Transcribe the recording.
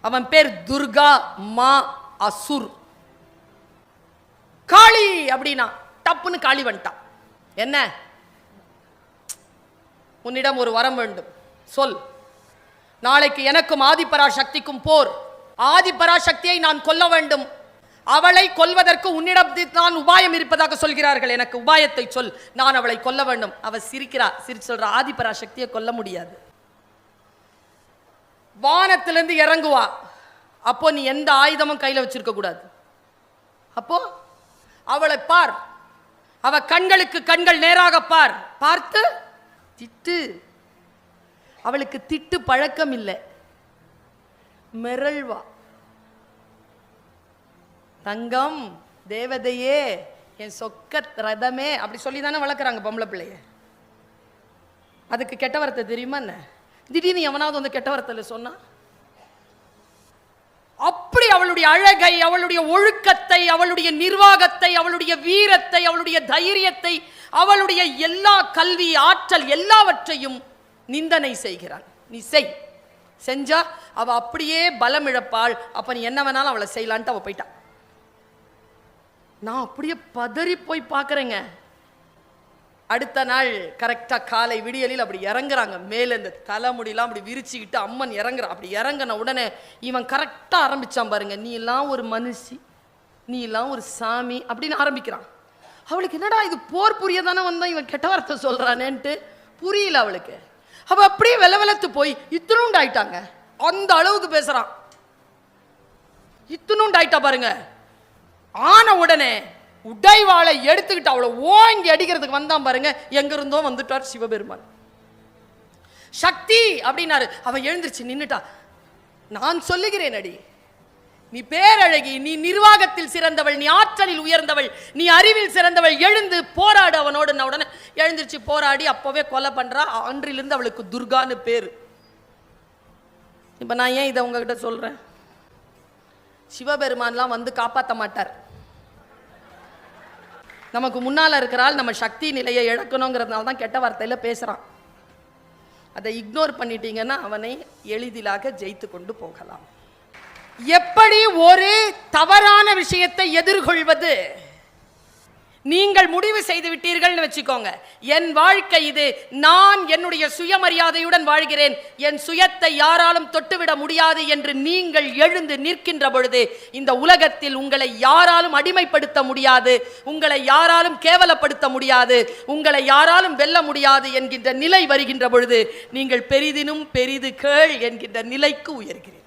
அவன் பேர் துர்கா மா அசுர். காளி அப்படின்னா டப்புன்னு காளி வந்துட்டான். என்ன? உன்னிடம் ஒரு வரம் வேண்டும். சொல். நாளைக்கு எனக்கும் ஆதிபரா சக்திக்கும் போர். ஆதிபரா சக்தியை நான் கொல்ல வேண்டும். அவளை கொல்வதற்கு உன்னிடம் தான் உபாயம் இருப்பதாக சொல்கிறார்கள். எனக்கு உபாயத்தை சொல். நான் அவளை கொல்ல வேண்டும். அவள் சிரிக்கிறா. சிரிச்சு சொல்றா ஆதிபரா சக்தியை கொல்ல முடியாது. வானத்திலேருந்து இறங்குவா. அப்போ நீ எந்த ஆயுதமும் கையில் வச்சிருக்க கூடாது. அப்போ அவளை பார். அவ கண்களுக்கு கண்கள் நேராக பார். பார்த்து திட்டு. அவளுக்கு திட்டு பழக்கம் இல்லை. மிரள்வா. தங்கம் தேவதையே என் சொக்க ரதமே அப்படி சொல்லி தானே வளர்க்குறாங்க பொம்பளை பிள்ளைய. அதுக்கு கெட்ட வார்த்தை தெரியுமா என்ன? திடீர்னு எவனாவது வந்து கெட்ட வார்த்தையில் சொன்னா அப்படி அவளுடைய அழகை அவளுடைய ஒழுக்கத்தை அவளுடைய நிர்வாகத்தை அவளுடைய வீரத்தை அவளுடைய தைரியத்தை அவளுடைய எல்லா கல்வி ஆற்றல் எல்லாவற்றையும் நிந்தனை செய்கிறாள் நீ செய். செஞ்சா அவ அப்படியே பலம் இழப்பாள் அப்ப நீ என்ன வேணாலும் அவளை செய்யலான்ட்டு அவ போயிட்டா. நான் அப்படியே பதறி போய் பார்க்குறேங்க. அடுத்த நாள் கரெக்டாக காலை விடியலில் அப்படி இறங்குறாங்க. மேலே இந்த தலைமுடியெல்லாம் அப்படி விரிச்சுக்கிட்டு அம்மன் இறங்குறான். அப்படி இறங்கின உடனே இவன் கரெக்டாக ஆரம்பிச்சான் பாருங்க. நீ எல்லாம் ஒரு மனுஷி நீ எல்லாம் ஒரு சாமி அப்படின்னு ஆரம்பிக்கிறான். அவளுக்கு என்னடா இது? போர் புரிய தானே வந்தான்? இவன் கெட்ட வார்த்தை சொல்கிறானேன்ட்டு புரியல அவளுக்கு. அவள் அப்படியே வெல வெலத்து போய் இத்தினுண்டு ஆயிட்டாங்க அந்த அளவுக்கு பேசுகிறான் இத்தினுண்டு ஆயிட்டா பாருங்க. ஆன உடனே உடைவாளை எடுத்துக்கிட்டு அவளை ஓங்கி அடிக்கிறதுக்கு வந்தான் பாருங்க. எங்கிருந்தோ வந்துட்டார் சிவபெருமான். சக்தி அப்படின்னாரு. அவன் எழுந்திருச்சு நின்னுட்டா. நான் சொல்லுகிறேன் அடி. நீ பேரழகி நீ நிர்வாகத்தில் சிறந்தவள் நீ ஆற்றலில் உயர்ந்தவள் நீ அறிவில் சிறந்தவள் எழுந்து போராடு அவனோடு நான் உடனே எழுந்திருச்சு போராடி அப்போவே கொலை பண்ணுறா அன்றிலிருந்து அவளுக்கு துர்கான்னு பேர். இப்போ நான் ஏன் இதை உங்ககிட்ட சொல்கிறேன் சிவபெருமான்லாம் வந்து காப்பாற்ற மாட்டார். நமக்கு முன்னால் இருக்கிறால் நம்ம சக்தி நிலையை இழக்கணுங்கிறதுனால தான் கெட்ட வார்த்தையில் பேசுகிறான் அதை இக்னோர் பண்ணிட்டீங்கன்னா அவனை எளிதிலாக ஜெயித்து கொண்டு போகலாம். எப்படி ஒரு தவறான விஷயத்தை எதிர்கொள்வது? நீங்கள் முடிவு செய்து விட்டீர்கள்னு வச்சுக்கோங்க. என் வாழ்க்கை இது. நான் என்னுடைய சுயமரியாதையுடன் வாழ்கிறேன். என் சுயத்தை யாராலும் தொட்டுவிட முடியாது என்று நீங்கள் எழுந்து நிற்கின்ற பொழுது இந்த உலகத்தில் உங்களை யாராலும் அடிமைப்படுத்த முடியாது. உங்களை யாராலும் கேவலப்படுத்த முடியாது. உங்களை யாராலும் வெல்ல முடியாது என்கின்ற நிலை வருகின்ற பொழுது நீங்கள் பெரிதினும் பெரிது கேள் என்கின்ற நிலைக்கு உயர்கிறீர்கள்.